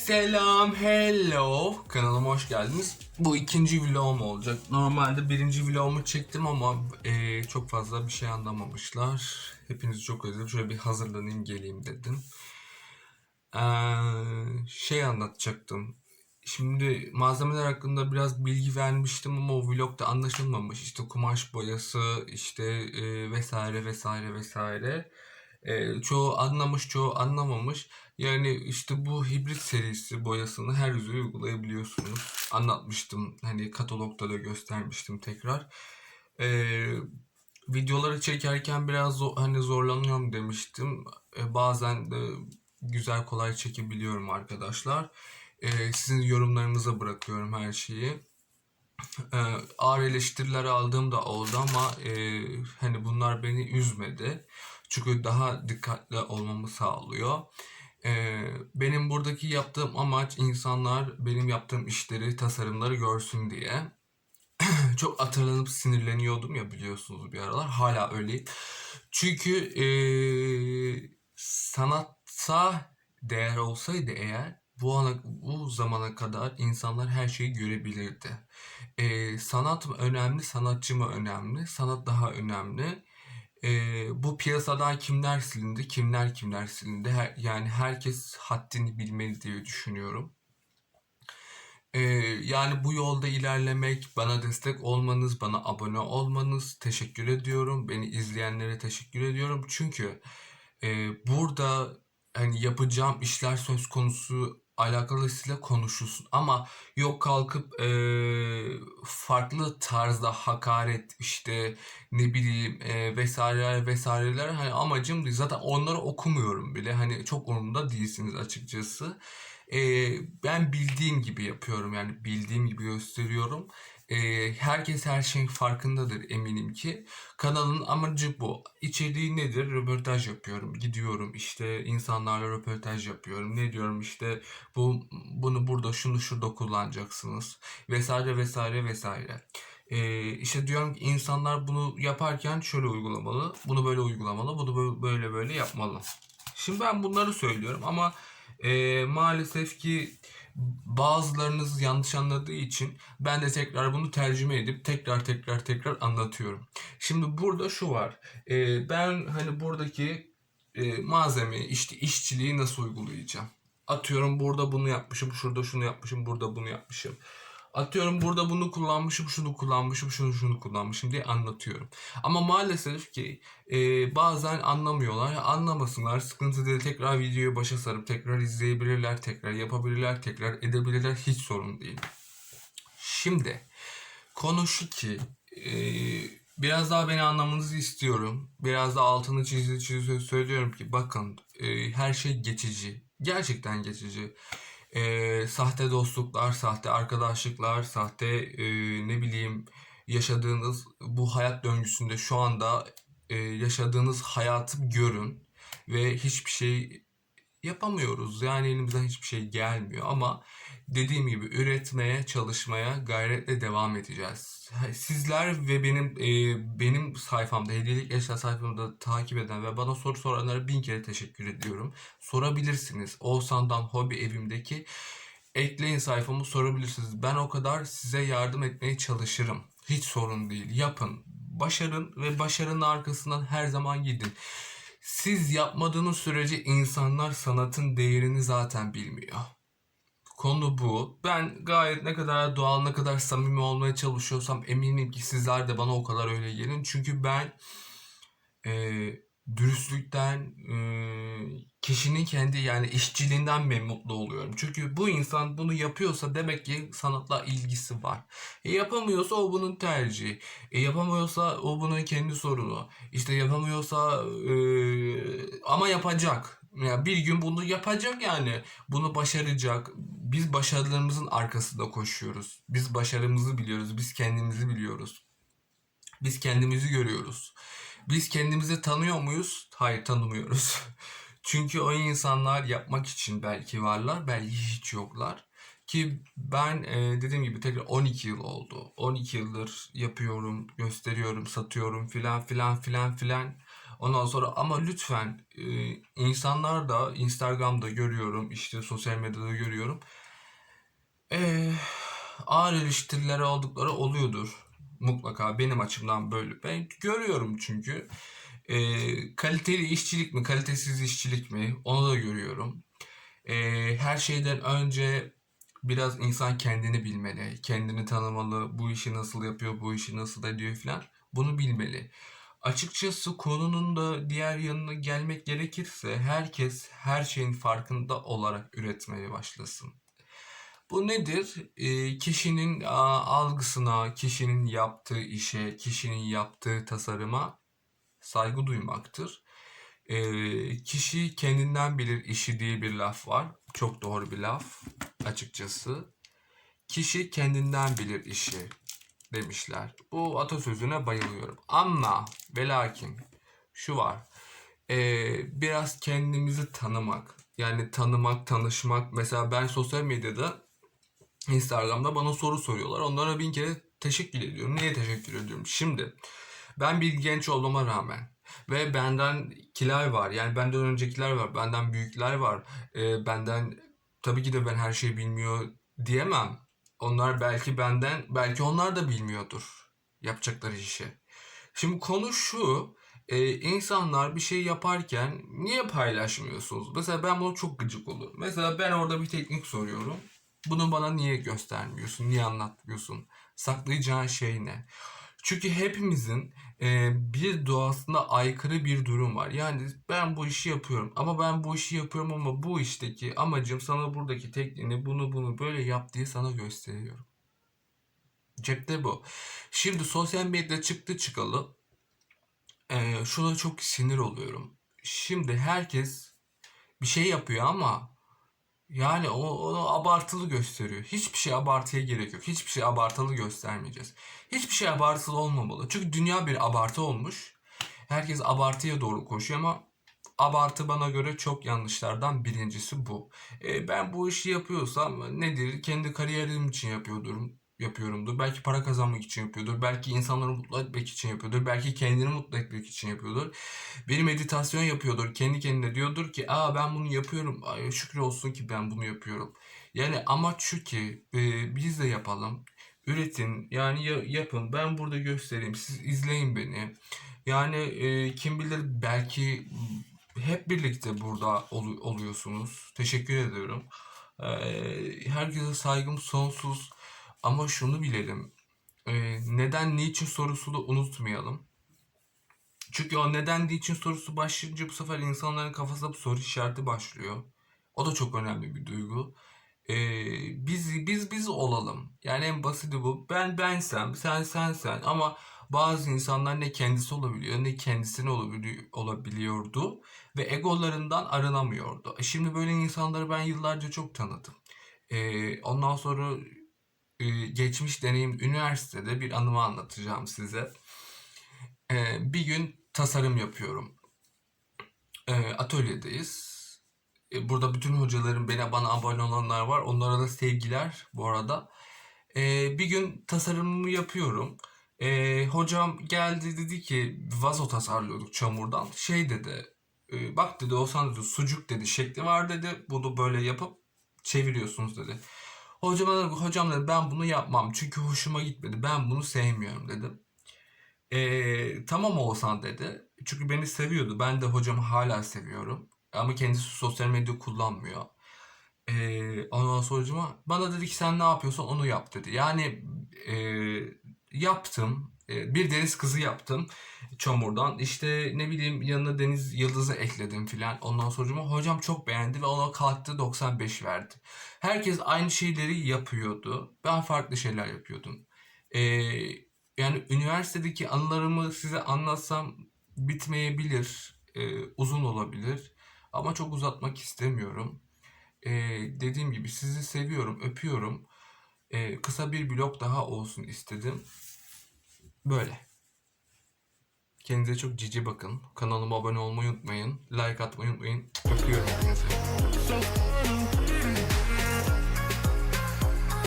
Selam, hello. Kanalıma hoş geldiniz. Bu ikinci vlogum olacak. Normalde birinci vlogumu çektim ama e, çok fazla bir şey anlamamışlar. Hepinizi çok özledim. Şöyle bir hazırlanayım geleyim dedim. Ee, şey anlatacaktım. Şimdi malzemeler hakkında biraz bilgi vermiştim ama o vlogda anlaşılmamış. İşte kumaş boyası, işte e, vesaire vesaire vesaire. E, çoğu anlamış, çoğu anlamamış. Yani işte bu hibrit serisi boyasını her yüze uygulayabiliyorsunuz. Anlatmıştım. Hani katalogda da göstermiştim tekrar. Ee, videoları çekerken biraz zor, hani zorlanıyorum demiştim. Ee, bazen de güzel kolay çekebiliyorum arkadaşlar. Ee, sizin yorumlarınıza bırakıyorum her şeyi. Ee, ağır eleştiriler aldığım da oldu ama e, hani bunlar beni üzmedi. Çünkü daha dikkatli olmamı sağlıyor. Ee, benim buradaki yaptığım amaç insanlar benim yaptığım işleri, tasarımları görsün diye. Çok hatırlanıp sinirleniyordum ya biliyorsunuz bir aralar. Hala öyleyim. Çünkü ee, sanatta değer olsaydı eğer bu ana bu zamana kadar insanlar her şeyi görebilirdi. Ee, sanat mı önemli, sanatçı mı önemli? Sanat daha önemli. Ee, bu piyasadan kimler silindi, kimler kimler silindi? Her, yani herkes haddini bilmeli diye düşünüyorum. Ee, yani bu yolda ilerlemek, bana destek olmanız, bana abone olmanız teşekkür ediyorum. Beni izleyenlere teşekkür ediyorum. Çünkü e, burada hani yapacağım işler söz konusu alakalısıyla konuşulsun. Ama yok kalkıp e, farklı tarzda hakaret işte ne bileyim e, vesaire vesaireler hani amacım değil. Zaten onları okumuyorum bile. Hani çok umurumda değilsiniz açıkçası. E, ben bildiğim gibi yapıyorum yani bildiğim gibi gösteriyorum. E, herkes her şeyin farkındadır eminim ki. Kanalın amacı bu. İçeriği nedir? Röportaj yapıyorum. Gidiyorum işte insanlarla röportaj yapıyorum. Ne diyorum işte bu bunu burada şunu şurada kullanacaksınız vesaire vesaire vesaire. Ee, işte diyorum ki insanlar bunu yaparken şöyle uygulamalı, bunu böyle uygulamalı, bunu bö- böyle böyle yapmalı. Şimdi ben bunları söylüyorum ama e, maalesef ki bazılarınız yanlış anladığı için ben de tekrar bunu tercüme edip tekrar tekrar tekrar anlatıyorum. Şimdi burada şu var. E, ben hani buradaki e, malzemeyi işte işçiliği nasıl uygulayacağım? Atıyorum burada bunu yapmışım, şurada şunu yapmışım, burada bunu yapmışım. Atıyorum burada bunu kullanmışım, şunu kullanmışım, şunu şunu kullanmışım diye anlatıyorum. Ama maalesef ki e, bazen anlamıyorlar. Anlamasınlar. Sıkıntı değil. Tekrar videoyu başa sarıp tekrar izleyebilirler, tekrar yapabilirler, tekrar edebilirler. Hiç sorun değil. Şimdi konu şu ki e, biraz daha beni anlamanızı istiyorum. Biraz da altını çizi çizi söylüyorum ki bakın e, her şey geçici. Gerçekten geçici. E, sahte dostluklar, sahte arkadaşlıklar, sahte e, ne bileyim yaşadığınız bu hayat döngüsünde şu anda e, yaşadığınız hayatı görün ve hiçbir şey yapamıyoruz. Yani elimizden hiçbir şey gelmiyor ama dediğim gibi üretmeye, çalışmaya gayretle devam edeceğiz. Sizler ve benim e, benim sayfamda, hediyelik eşya sayfamda takip eden ve bana soru soranlara bin kere teşekkür ediyorum. Sorabilirsiniz. Oğuzhan'dan Hobi Evim'deki ekleyin sayfamı sorabilirsiniz. Ben o kadar size yardım etmeye çalışırım. Hiç sorun değil. Yapın. Başarın ve başarının arkasından her zaman gidin. Siz yapmadığınız sürece insanlar sanatın değerini zaten bilmiyor. Konu bu. Ben gayet ne kadar doğal, ne kadar samimi olmaya çalışıyorsam eminim ki sizler de bana o kadar öyle gelin. Çünkü ben e, dürüstlükten, e, kişinin kendi yani işçiliğinden ben oluyorum. Çünkü bu insan bunu yapıyorsa demek ki sanatla ilgisi var. E, yapamıyorsa o bunun tercihi. E, yapamıyorsa o bunun kendi sorunu. İşte yapamıyorsa e, ama yapacak. Ya bir gün bunu yapacak yani. Bunu başaracak. Biz başarılarımızın arkasında koşuyoruz. Biz başarımızı biliyoruz. Biz kendimizi biliyoruz. Biz kendimizi görüyoruz. Biz kendimizi tanıyor muyuz? Hayır tanımıyoruz. Çünkü o insanlar yapmak için belki varlar, belki hiç yoklar. Ki ben e, dediğim gibi tekrar 12 yıl oldu. 12 yıldır yapıyorum, gösteriyorum, satıyorum filan filan filan filan. Ondan sonra ama lütfen e, insanlar da Instagram'da görüyorum, işte sosyal medyada görüyorum. E, ağır eleştirileri oldukları oluyordur. Mutlaka benim açımdan böyle. Ben görüyorum çünkü. E, kaliteli işçilik mi, kalitesiz işçilik mi onu da görüyorum. E, her şeyden önce biraz insan kendini bilmeli, kendini tanımalı, bu işi nasıl yapıyor, bu işi nasıl ediyor falan. Bunu bilmeli. Açıkçası konunun da diğer yanına gelmek gerekirse herkes her şeyin farkında olarak üretmeye başlasın. Bu nedir? Ee, kişinin aa, algısına, kişinin yaptığı işe, kişinin yaptığı tasarıma saygı duymaktır. Ee, kişi kendinden bilir işi diye bir laf var. Çok doğru bir laf açıkçası. Kişi kendinden bilir işi demişler. Bu atasözüne bayılıyorum. Ama ve lakin şu var. Ee, biraz kendimizi tanımak. Yani tanımak, tanışmak. Mesela ben sosyal medyada Instagram'da bana soru soruyorlar. Onlara bin kere teşekkür ediyorum. Niye teşekkür ediyorum? Şimdi ben bir genç olmama rağmen ve benden kiler var. Yani benden öncekiler var. Benden büyükler var. Ee, benden tabii ki de ben her şeyi bilmiyor diyemem. Onlar belki benden, belki onlar da bilmiyordur yapacakları işi. Şimdi konu şu, e, insanlar bir şey yaparken niye paylaşmıyorsunuz? Mesela ben bunu çok gıcık olurum. Mesela ben orada bir teknik soruyorum. Bunu bana niye göstermiyorsun, niye anlatmıyorsun? Saklayacağın şey ne? Çünkü hepimizin e, bir doğasında aykırı bir durum var. Yani ben bu işi yapıyorum ama ben bu işi yapıyorum ama bu işteki amacım sana buradaki tekniğini bunu bunu böyle yap diye sana gösteriyorum. Cepte bu. Şimdi sosyal medya çıktı çıkalı. E, şuna çok sinir oluyorum. Şimdi herkes bir şey yapıyor ama yani o, onu abartılı gösteriyor. Hiçbir şey abartıya gerek yok. Hiçbir şey abartılı göstermeyeceğiz. Hiçbir şey abartılı olmamalı. Çünkü dünya bir abartı olmuş. Herkes abartıya doğru koşuyor ama abartı bana göre çok yanlışlardan birincisi bu. E, ben bu işi yapıyorsam nedir? Kendi kariyerim için yapıyordur yapıyorumdur. Belki para kazanmak için yapıyordur. Belki insanları mutlu etmek için yapıyordur. Belki kendini mutlu etmek için yapıyordur. Bir meditasyon yapıyordur. Kendi kendine diyordur ki aa ben bunu yapıyorum. Ay, şükür olsun ki ben bunu yapıyorum. Yani amaç şu ki e, biz de yapalım. Üretin yani ya- yapın. Ben burada göstereyim. Siz izleyin beni. Yani e, kim bilir belki hep birlikte burada ol- oluyorsunuz. Teşekkür ediyorum. E, herkese saygım sonsuz. Ama şunu bilelim. e, neden, niçin sorusunu unutmayalım. Çünkü o neden, niçin sorusu başlayınca bu sefer insanların kafasında bu soru işareti başlıyor. O da çok önemli bir duygu. E, biz biz biz olalım. Yani en basiti bu. Ben bensem, sen sensen ama bazı insanlar ne kendisi olabiliyor ne olabiliyor, olabiliyordu ve egolarından arınamıyordu. E Şimdi böyle insanları ben yıllarca çok tanıdım. E, ondan sonra geçmiş deneyim üniversitede bir anımı anlatacağım size. E, bir gün tasarım yapıyorum. E, atölyedeyiz. E, burada bütün hocalarım bana bana abone olanlar var. Onlara da sevgiler bu arada. E, bir gün tasarımımı yapıyorum. E, hocam geldi dedi ki vazo tasarlıyorduk çamurdan. Şey dedi. e, bak dedi Oğuzhan dedi sucuk dedi şekli var dedi. Bunu böyle yapıp çeviriyorsunuz dedi. Dedim, hocam dedi ben bunu yapmam çünkü hoşuma gitmedi. Ben bunu sevmiyorum dedim. Ee, tamam Oğuzhan dedi. Çünkü beni seviyordu. Ben de hocamı hala seviyorum. Ama kendisi sosyal medya kullanmıyor. Ee, ondan sonra hocama bana dedi ki sen ne yapıyorsan onu yap dedi. Yani e, yaptım. E, bir deniz kızı yaptım çamurdan. İşte ne bileyim yanına deniz yıldızı ekledim filan. Ondan sonra hocam çok beğendi ve ona kalktı 95 verdi. Herkes aynı şeyleri yapıyordu. Ben farklı şeyler yapıyordum. Ee, yani üniversitedeki anılarımı size anlatsam bitmeyebilir. Ee, uzun olabilir. Ama çok uzatmak istemiyorum. Ee, dediğim gibi sizi seviyorum, öpüyorum. Ee, kısa bir blog daha olsun istedim. Böyle. Kendinize çok cici bakın. Kanalıma abone olmayı unutmayın. Like atmayı unutmayın. Öpüyorum far